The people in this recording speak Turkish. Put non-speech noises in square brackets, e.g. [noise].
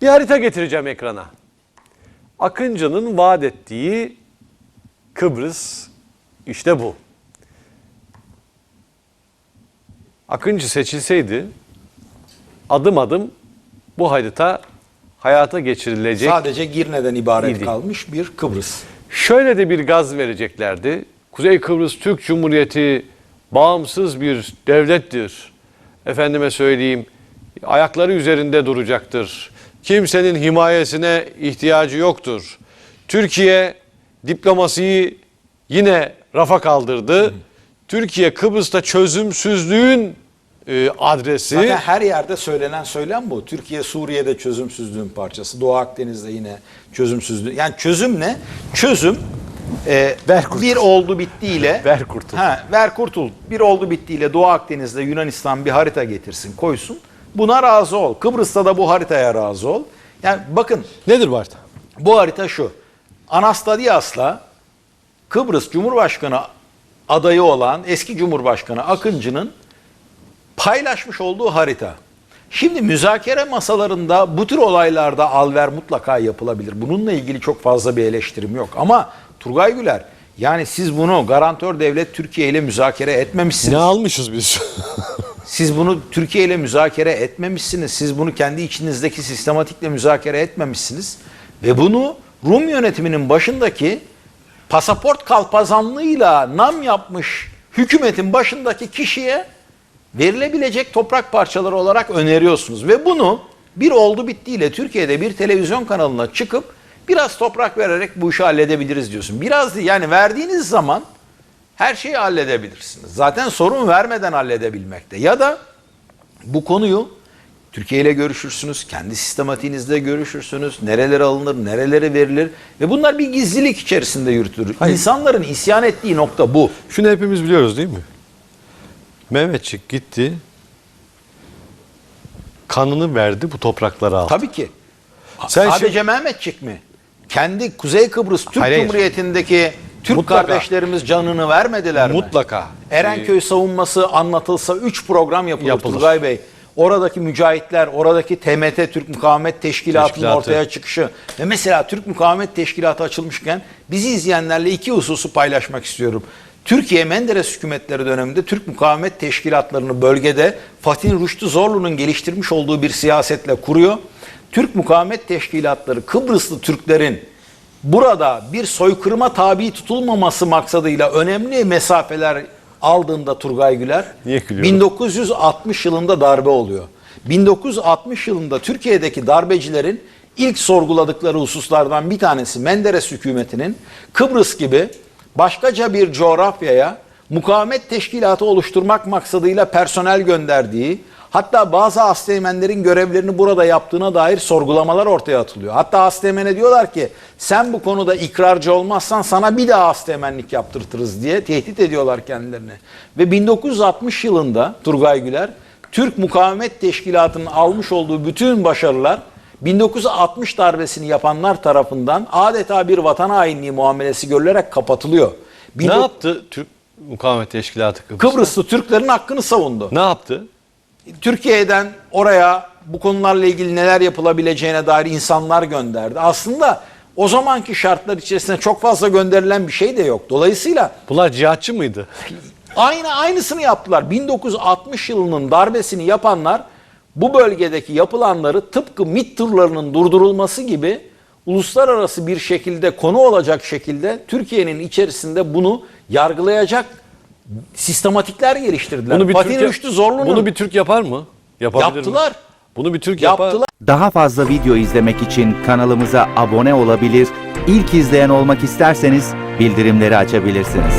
Bir harita getireceğim ekrana. Akıncı'nın vaat ettiği Kıbrıs işte bu. Akıncı seçilseydi adım adım bu harita hayata geçirilecek. Sadece Girne'den ibaret İdi. kalmış bir Kıbrıs. Şöyle de bir gaz vereceklerdi. Kuzey Kıbrıs Türk Cumhuriyeti bağımsız bir devlettir. Efendime söyleyeyim ayakları üzerinde duracaktır. Kimsenin himayesine ihtiyacı yoktur. Türkiye diplomasiyi yine rafa kaldırdı. Türkiye Kıbrıs'ta çözümsüzlüğün e, adresi. Zaten her yerde söylenen söylem bu. Türkiye Suriye'de çözümsüzlüğün parçası. Doğu Akdeniz'de yine çözümsüzlüğün. Yani çözüm ne? Çözüm e, bir oldu bittiyle Ver kurtul. Ha, ver kurtul. Bir oldu bittiyle Doğu Akdeniz'de Yunanistan bir harita getirsin, koysun. Buna razı ol. Kıbrıs'ta da bu haritaya razı ol. Yani bakın Nedir bu harita? bu harita şu. Anastasias'la Kıbrıs Cumhurbaşkanı adayı olan eski Cumhurbaşkanı Akıncı'nın paylaşmış olduğu harita. Şimdi müzakere masalarında bu tür olaylarda alver mutlaka yapılabilir. Bununla ilgili çok fazla bir eleştirim yok. Ama Turgay Güler yani siz bunu garantör devlet Türkiye ile müzakere etmemişsiniz. Ne almışız biz? [laughs] Siz bunu Türkiye ile müzakere etmemişsiniz. Siz bunu kendi içinizdeki sistematikle müzakere etmemişsiniz. Ve bunu Rum yönetiminin başındaki pasaport kalpazanlığıyla nam yapmış hükümetin başındaki kişiye verilebilecek toprak parçaları olarak öneriyorsunuz. Ve bunu bir oldu bittiyle Türkiye'de bir televizyon kanalına çıkıp biraz toprak vererek bu işi halledebiliriz diyorsun. Biraz değil yani verdiğiniz zaman her şeyi halledebilirsiniz. Zaten sorun vermeden halledebilmekte. Ya da bu konuyu Türkiye ile görüşürsünüz, kendi sistematiğinizde görüşürsünüz, nerelere alınır, nerelere verilir ve bunlar bir gizlilik içerisinde yürütülür. Hayır. İnsanların isyan ettiği nokta bu. Şunu hepimiz biliyoruz değil mi? Mehmetçik gitti. Kanını verdi bu topraklara aldı. Tabii ki. Sen Sadece şimdi- Mehmetçik mi? Kendi Kuzey Kıbrıs Türk Hayır. Cumhuriyeti'ndeki Türk Mutlaka. kardeşlerimiz canını vermediler mi? Mutlaka. Erenköy savunması anlatılsa 3 program yapılır, Yapılır. Turgay Bey. Oradaki mücahitler, oradaki TMT Türk Mukavemet Teşkilatı'nın Teşkilatı. ortaya çıkışı ve mesela Türk Mukavemet Teşkilatı açılmışken bizi izleyenlerle iki hususu paylaşmak istiyorum. Türkiye Menderes hükümetleri döneminde Türk Mukavemet Teşkilatlarını bölgede Fatih Rüştü Zorlu'nun geliştirmiş olduğu bir siyasetle kuruyor. Türk Mukavemet Teşkilatları Kıbrıslı Türklerin burada bir soykırıma tabi tutulmaması maksadıyla önemli mesafeler aldığında Turgay Güler Niye gülüyorum? 1960 yılında darbe oluyor. 1960 yılında Türkiye'deki darbecilerin ilk sorguladıkları hususlardan bir tanesi Menderes hükümetinin Kıbrıs gibi başkaca bir coğrafyaya mukavemet teşkilatı oluşturmak maksadıyla personel gönderdiği, hatta bazı asteğmenlerin görevlerini burada yaptığına dair sorgulamalar ortaya atılıyor. Hatta asteğmene diyorlar ki sen bu konuda ikrarcı olmazsan sana bir daha asteğmenlik yaptırtırız diye tehdit ediyorlar kendilerini. Ve 1960 yılında Turgay Güler Türk Mukavemet Teşkilatı'nın almış olduğu bütün başarılar 1960 darbesini yapanlar tarafından adeta bir vatan hainliği muamelesi görülerek kapatılıyor. Ne yaptı Türk Mukavemet Teşkilatı Kıbrıs'ta? Kıbrıslı Türklerin hakkını savundu. Ne yaptı? Türkiye'den oraya bu konularla ilgili neler yapılabileceğine dair insanlar gönderdi. Aslında o zamanki şartlar içerisinde çok fazla gönderilen bir şey de yok. Dolayısıyla Bunlar cihatçı mıydı? aynı aynısını yaptılar. 1960 yılının darbesini yapanlar bu bölgedeki yapılanları tıpkı MİT turlarının durdurulması gibi uluslararası bir şekilde konu olacak şekilde Türkiye'nin içerisinde bunu yargılayacak sistematikler geliştirdiler. Bunu bir Fatih Türk, Rüştü Zorlu'nun bunu bir Türk yapar mı? Yapabilir mi? yaptılar. Bunu bir Türk yapar. Yaptılar. Daha fazla video izlemek için kanalımıza abone olabilir, ilk izleyen olmak isterseniz bildirimleri açabilirsiniz.